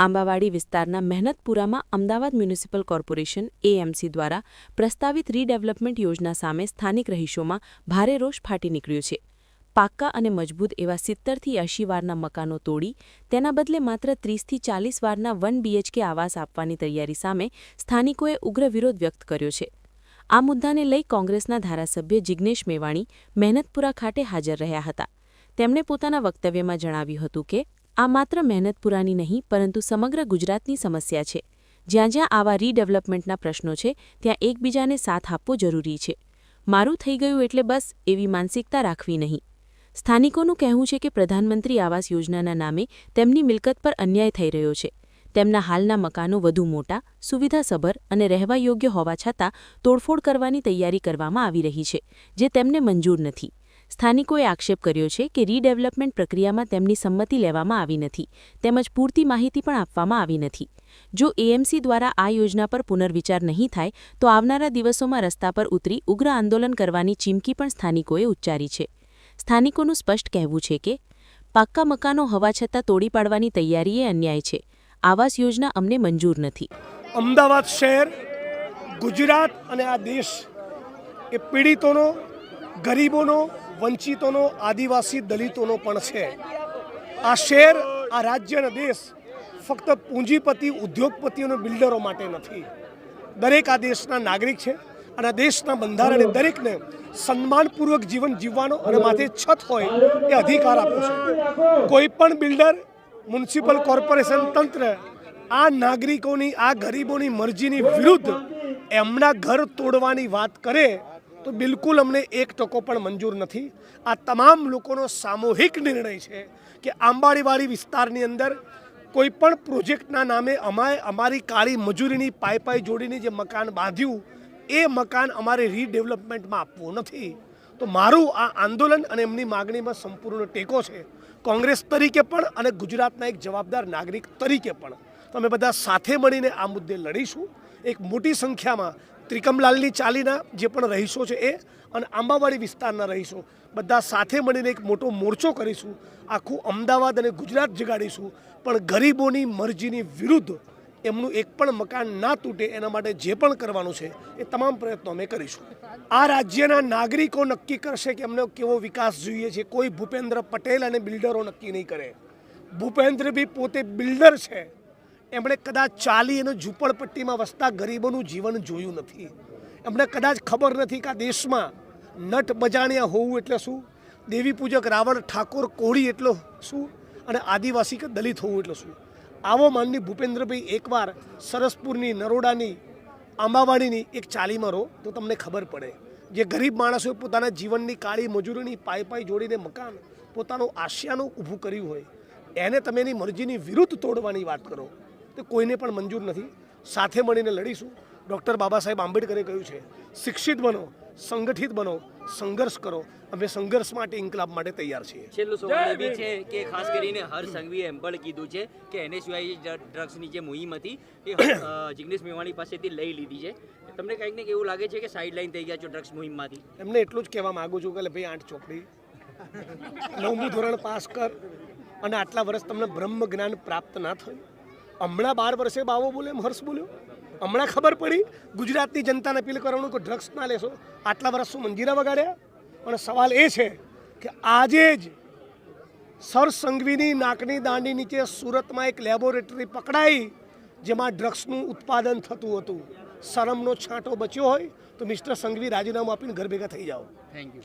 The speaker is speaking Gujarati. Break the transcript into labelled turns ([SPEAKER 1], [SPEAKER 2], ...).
[SPEAKER 1] આંબાવાડી વિસ્તારના મહેનતપુરામાં અમદાવાદ મ્યુનિસિપલ કોર્પોરેશન એએમસી દ્વારા પ્રસ્તાવિત રીડેવલપમેન્ટ યોજના સામે સ્થાનિક રહીશોમાં ભારે રોષ ફાટી નીકળ્યો છે. પાક્કા અને મજબૂત એવા સિત્તરથી એંશી વારના મકાનો તોડી, તેના બદલે માત્ર ત્રીસથી ચાલીસ વારના વન બીએચકે આવાસ આપવાની તૈયારી સામે સ્થાનિકોએ ઉગ્ર વિરોધ વ્યક્ત કર્યો છે. આ મુદ્દાને લઈ કોંગ્રેસના ધારાસભ્ય જિગ્નેશ મેવાણી મહેનતપુરા ખાતે હાજર રહ્યા હતા. તેમણે પોતાના વક્તવ્યમાં જણાવ્યું હતું કે આ માત્ર મહેનતપુરાની નહીં, પરંતુ સમગ્ર ગુજરાતની સમસ્યા છે. જ્યાં જ્યાં આવા રીડેવલપમેન્ટના પ્રશ્નો છે, ત્યાં એકબીજાને સાથ આપવો જરૂરી છે. મારું થઈ ગયું એટલે બસ, એવી માનસિકતા રાખવી નહીં. સ્થાનિકોનું કહેવું છે કે પ્રધાનમંત્રી આવાસ યોજનાના નામે તેમની મિલકત પર અન્યાય થઈ રહ્યો છે. તેમના હાલના મકાનો વધુ મોટા, સુવિધાસભર અને રહેવા યોગ્ય હોવા છતાં તોડફોડ કરવાની તૈયારી કરવામાં આવી રહી છે, જે તેમને મંજૂર નથી. સ્થાનિકોએ આક્ષેપ કર્યો છે કે રીડેવલપમેન્ટ પ્રક્રિયામાં તેમની સંમતિ લેવામાં આવી નથી, તેમજ પૂરતી માહિતી પણ આપવામાં આવી નથી. જો એએમસી દ્વારા આ યોજના પર પુનર્વિચાર નહીં થાય, તો આવનારા દિવસોમાં રસ્તા પર ઉતરી ઉગ્ર આંદોલન કરવાની ચીમકી પણ સ્થાનિકોએ ઉચ્ચારી છે. સ્થાનિકોનું સ્પષ્ટ કહેવું છે કે, પાક્કા મકાનો હવા છતાં તોડી પાડવાની તૈયારી એ અન્યાય છે. આવાસ યોજના અમને મંજૂર નથી.
[SPEAKER 2] અમદાવાદ શહેર, ગુજરાત અને આ દેશ એ પીડિતોનો, ગરીબોનો વંચિતોનો, આદિવાસી દલિતોનો પણ છે. આ શહેર, આ રાજ્ય અને દેશ ફક્ત પૂંજીપતિ ઉદ્યોગપતિઓ અને બિલ્ડરો માટે નથી. દરેક આ દેશના નાગરિક છે અને દેશના બંધારણે દરેકને સન્માનપૂર્વક જીવન જીવવાનો અને માથે છત હોય એ અધિકાર આપ્યો છે. કોઈ પણ બિલ્ડર, મ્યુનિસિપલ કોર્પોરેશન તંત્ર, આ નાગરિકોની, આ ગરીબોની મરજીની વિરુદ્ધ એમના ઘર તોડવાની વાત કરે તો બિલકુલ અમને એક ટકો પણ મંજૂર નથી. આ તમામ લોકોનો સામૂહિક નિર્ણય છે કે આંબાડીવાડી વિસ્તારની અંદર કોઈ પણ પ્રોજેક્ટના નામે અમારે અમારી કાળી મજૂરીની પાઈ પાઈ જોડીને જે મકાન બાંધ્યું, એ મકાન અમારે રીડેવલપમેન્ટમાં આપવું નથી. તો મારું આ આંદોલન અને એમની માગણીમાં સંપૂર્ણ ટેકો છે. કોંગ્રેસ તરીકે પણ અને ગુજરાતના એક જવાબદાર નાગરિક તરીકે પણ. તમે બધા સાથે મળીને આ મુદ્દે લડીશું. એક મોટી સંખ્યામાં ત્રિકમલાલની ચાલીના જે પણ રહીશો છે એ અને આંબાવાડી વિસ્તારના રહીશો, બધા સાથે મળીને એક મોટો મોરચો કરીશું, આખું અમદાવાદ અને ગુજરાત જગાડીશું. પણ ગરીબોની મરજીની વિરુદ્ધ એમનું એક પણ મકાન ના તૂટે એના માટે જે પણ કરવાનું છે એ તમામ પ્રયત્નો અમે કરીશું. આ રાજ્યના નાગરિકો નક્કી કરશે કે અમને કેવો વિકાસ જોઈએ છે. કોઈ ભૂપેન્દ્ર પટેલ અને બિલ્ડરો નક્કી નહીં કરે. ભૂપેન્દ્ર બી પોતે બિલ્ડર છે. એમણે કદાચ ચાલી અને ઝૂંપડપટ્ટીમાં વસતા ગરીબોનું જીવન જોયું નથી. એમને કદાચ ખબર નથી કે આ દેશમાં નટ બજાણ્યા હોવું એટલે શું? દેવી પૂજક રાવણ ઠાકોર કોળી એટલો શું? અને આદિવાસી કે દલિત હોવું એટલે શું? આવો માનની ભૂપેન્દ્રભાઈ એકવાર સરસપુરની, નરોડાની, આંબાવાડીની એક ચાલીમાં રહો તો તમને ખબર પડે. જે ગરીબ માણસોએ પોતાના જીવનની કાળી મજૂરીની પાઈ પાઈ જોડીને મકાન પોતાનું આશિયાનું ઊભું કર્યું હોય, એને તમે એની મરજીની વિરુદ્ધ તોડવાની વાત કરો. તો કોઈને પણ મંજૂર નથી. સાથે મળીને લડીશું. ડૉક્ટર બાબા સાહેબ આંબેડકરે કહ્યું છે શિક્ષિત બનો સંગઠિત બનો સંઘર્ષ કરો. અમે સંઘર્ષ માટે ઇન્કલાબ માટે તૈયાર છીએ.
[SPEAKER 3] છેલ્લું સવાલ એ છે કે ખાસ કરીને હર સંઘવીએ એમ પણ કીધું છે કે એનએસયુઆઈ ડ્રગ્સની જે મુહિમ હતી એ જિગ્નેશ મેવાણી પાસેથી લઈ લીધી છે. તમને કંઈક ને એવું લાગે છે કે સાઈડ લાઈન થઈ ગયા છો ડ્રગ્સ મુહિમમાંથી?
[SPEAKER 2] એમને એટલું જ કહેવા માગું છું કે ભાઈ આઠ ચોપડી. નવમું ધોરણ પાસ કર. અને આટલા વર્ષ તમને બ્રહ્મ જ્ઞાન પ્રાપ્ત ના થયું. હમણાં બાર વર્ષે બાવો બોલે હર્ષ બોલ્યો. હમણાં ખબર પડી, ગુજરાતની જનતાને અપીલ કરવાનું કે ડ્રગ્સ ના લેશો. આટલા વર્ષ શું મંજીરા વગાડ્યા? અને સવાલ એ છે કે આજે જ સર સંઘવીની નાકની દાંડી નીચે સુરતમાં એક લેબોરેટરી પકડાઈ, જેમાં ડ્રગ્સનું ઉત્પાદન થતું હતું. શરમનો છાંટો બચ્યો હોય, તો મિસ્ટર સંઘવી રાજીનામું આપીને ઘર ભેગા થઈ જાઓ.
[SPEAKER 3] Thank you